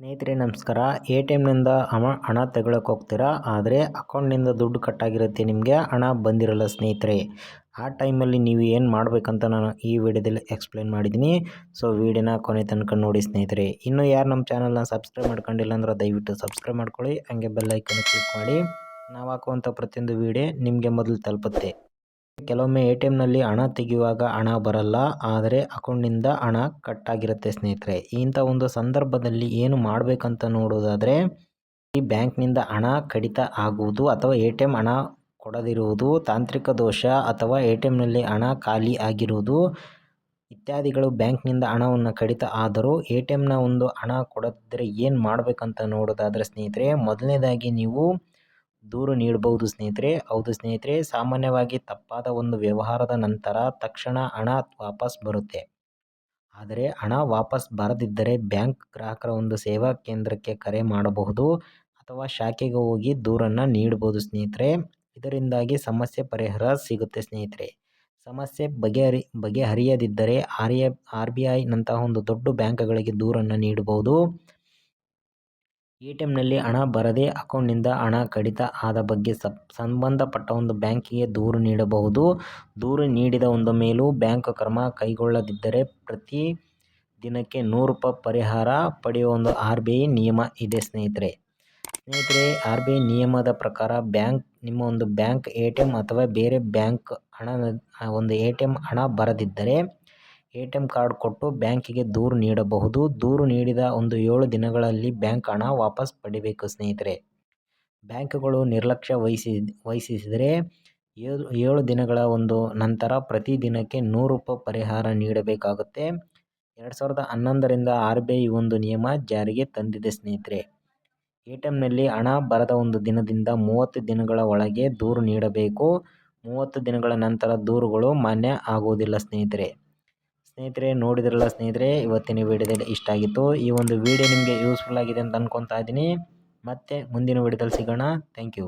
ಸ್ನೇಹಿತರೆ, ನಮಸ್ಕಾರ. A T ಎಮ್ನಿಂದ ಹಣ ಹಣ ತಗೊಳಕ್ಕೆ ಹೋಗ್ತೀರಾ? ಆದರೆ ಅಕೌಂಟ್ನಿಂದ ದುಡ್ಡು ಕಟ್ಟಾಗಿರುತ್ತೆ ನಿಮಗೆ, ಹಣ ಬಂದಿರಲ್ಲ ಸ್ನೇಹಿತರೆ. ಆ ಟೈಮಲ್ಲಿ ನೀವು ಏನು ಮಾಡಬೇಕಂತ ನಾನು ಈ ವಿಡಿಯೋದಲ್ಲಿ ಎಕ್ಸ್ಪ್ಲೇನ್ ಮಾಡಿದ್ದೀನಿ. ಸೊ ವಿಡಿಯೋನ ಕೊನೆ ತನಕ ನೋಡಿ ಸ್ನೇಹಿತರೆ. ಇನ್ನು ಯಾರು ನಮ್ಮ ಚಾನಲ್ನ ಸಬ್ಸ್ಕ್ರೈಬ್ ಮಾಡ್ಕೊಂಡಿಲ್ಲ ಅಂದ್ರೆ ದಯವಿಟ್ಟು ಸಬ್ಸ್ಕ್ರೈಬ್ ಮಾಡ್ಕೊಳ್ಳಿ. ಹಾಗೆ ಬೆಲ್ಲೈಕನ್ನು ಕ್ಲಿಕ್ ಮಾಡಿ. ನಾವು ಹಾಕುವಂಥ ಪ್ರತಿಯೊಂದು ವಿಡಿಯೋ ನಿಮಗೆ ಮೊದಲು ತಲುಪುತ್ತೆ. ಕೆಲವೊಮ್ಮೆ ಎ ಟಿ ಎಮ್ನಲ್ಲಿ ಹಣ ತೆಗೆಯುವಾಗ ಹಣ ಬರಲ್ಲ, ಆದರೆ ಅಕೌಂಟ್ನಿಂದ ಹಣ ಕಟ್ಟಾಗಿರುತ್ತೆ ಸ್ನೇಹಿತರೆ. ಇಂಥ ಒಂದು ಸಂದರ್ಭದಲ್ಲಿ ಏನು ಮಾಡಬೇಕಂತ ನೋಡೋದಾದರೆ, ಈ ಬ್ಯಾಂಕ್ನಿಂದ ಹಣ ಕಡಿತ ಆಗುವುದು ಅಥವಾ ಎ.ಟಿ.ಎಂ ಹಣ ಕೊಡದಿರುವುದು, ತಾಂತ್ರಿಕ ದೋಷ ಅಥವಾ ಎ ಟಿ ಎಮ್ನಲ್ಲಿ ಹಣ ಖಾಲಿ ಆಗಿರುವುದು ಇತ್ಯಾದಿಗಳು ಬ್ಯಾಂಕ್ನಿಂದ ಹಣವನ್ನು ಕಡಿತ ಆದರೂ ಎ ಟಿ ಎಮ್ನ ಒಂದು ಹಣ ಕೊಡದಿದ್ದರೆ ಏನು ಮಾಡಬೇಕಂತ ನೋಡೋದಾದರೆ ಸ್ನೇಹಿತರೆ, ಮೊದಲನೇದಾಗಿ ನೀವು ದೂರು ನೀಡಬಹುದು ಸ್ನೇಹಿತರೆ. ಹೌದು ಸ್ನೇಹಿತರೆ, ಸಾಮಾನ್ಯವಾಗಿ ತಪ್ಪಾದ ಒಂದು ವ್ಯವಹಾರದ ನಂತರ ತಕ್ಷಣ ಹಣ ವಾಪಸ್ ಬರುತ್ತೆ. ಆದರೆ ಹಣ ವಾಪಸ್ ಬರದಿದ್ದರೆ ಬ್ಯಾಂಕ್ ಗ್ರಾಹಕರ ಒಂದು ಸೇವಾ ಕೇಂದ್ರಕ್ಕೆ ಕರೆ ಮಾಡಬಹುದು ಅಥವಾ ಶಾಖೆಗೆ ಹೋಗಿ ದೂರನ್ನು ನೀಡಬಹುದು ಸ್ನೇಹಿತರೆ. ಇದರಿಂದಾಗಿ ಸಮಸ್ಯೆ ಪರಿಹಾರ ಸಿಗುತ್ತೆ ಸ್ನೇಹಿತರೆ. ಸಮಸ್ಯೆ ಬಗೆಹರಿ, ಬಗೆಹರಿಯದಿದ್ದರೆ ಆರ್ ಎ ಆರ್ ಬಿ ಐನಂತಹ ಒಂದು ದೊಡ್ಡ ಬ್ಯಾಂಕ್ಗಳಿಗೆ ದೂರನ್ನು ನೀಡಬಹುದು ಎ ನಲ್ಲಿ ಹಣ ಬರದೆ ಅಕೌಂಟ್ನಿಂದ ಹಣ ಕಡಿತ ಆದ ಬಗ್ಗೆ ಸಬ್ ಸಂಬಂಧಪಟ್ಟ ಒಂದು ಬ್ಯಾಂಕಿಗೆ ದೂರು ನೀಡಬಹುದು. ದೂರು ನೀಡಿದ ಒಂದು ಮೇಲೂ ಬ್ಯಾಂಕ್ ಕ್ರಮ ಕೈಗೊಳ್ಳದಿದ್ದರೆ ಪ್ರತಿ ದಿನಕ್ಕೆ ನೂರು ರೂಪಾಯಿ ಪರಿಹಾರ ಪಡೆಯುವ ಒಂದು ಆರ್ ಬಿ ಐ ನಿಯಮ ಇದೆ ಸ್ನೇಹಿತರೆ. ಸ್ನೇಹಿತರೆ, ಆರ್ ಬಿ ಐ ನಿಯಮದ ಪ್ರಕಾರ ಬ್ಯಾಂಕ್, ನಿಮ್ಮ ಒಂದು ಬ್ಯಾಂಕ್ ಎ ಟಿ ಎಂ ಅಥವಾ ಬೇರೆ ಬ್ಯಾಂಕ್ ಹಣ ಒಂದು ಎ ಟಿ ಎಂ ಹಣ ಬರದಿದ್ದರೆ ಎ ಟಿ ಎಂ ಕಾರ್ಡ್ ಕೊಟ್ಟು ಬ್ಯಾಂಕಿಗೆ ದೂರು ನೀಡಬಹುದು. ದೂರು ನೀಡಿದ ಒಂದು ಏಳು ದಿನಗಳಲ್ಲಿ ಬ್ಯಾಂಕ್ ಹಣ ವಾಪಸ್ ಪಡಿಬೇಕು ಸ್ನೇಹಿತರೆ. ಬ್ಯಾಂಕ್ಗಳು ನಿರ್ಲಕ್ಷ್ಯ ವಹಿಸಿ ವಹಿಸಿದರೆ ಏಳು ಏಳು ದಿನಗಳ ಒಂದು ನಂತರ ಪ್ರತಿ ದಿನಕ್ಕೆ ನೂರು ರೂಪಾಯಿ ಪರಿಹಾರ ನೀಡಬೇಕಾಗುತ್ತೆ. ಎರಡು ಸಾವಿರದ ಹನ್ನೊಂದರಿಂದ ಆರ್ ಬಿ ಐ ಒಂದು ನಿಯಮ ಜಾರಿಗೆ ತಂದಿದೆ ಸ್ನೇಹಿತರೆ. ಎ ಟಿ ಎಮ್ನಲ್ಲಿ ಹಣ ಬರದ ಒಂದು ದಿನದಿಂದ ಮೂವತ್ತು ದಿನಗಳ ಒಳಗೆ ದೂರು ನೀಡಬೇಕು. ಮೂವತ್ತು ದಿನಗಳ ನಂತರ ದೂರುಗಳು ಮಾನ್ಯ ಆಗುವುದಿಲ್ಲ ಸ್ನೇಹಿತರೆ. ಸ್ನೇಹಿತರೆ, ನೋಡಿದ್ರಲ್ಲ ಸ್ನೇಹಿತರೆ, ಇವತ್ತಿನ ವಿಡಿಯೋದಲ್ಲಿ ಇಷ್ಟ ಆಗಿತ್ತು. ಈ ಒಂದು ವಿಡಿಯೋ ನಿಮಗೆ ಯೂಸ್ಫುಲ್ ಆಗಿದೆ ಅಂತ ಅಂದ್ಕೊತಾ ಇದ್ದೀನಿ. ಮತ್ತೆ ಮುಂದಿನ ವಿಡಿಯೋದಲ್ಲಿ ಸಿಗೋಣ. Thank you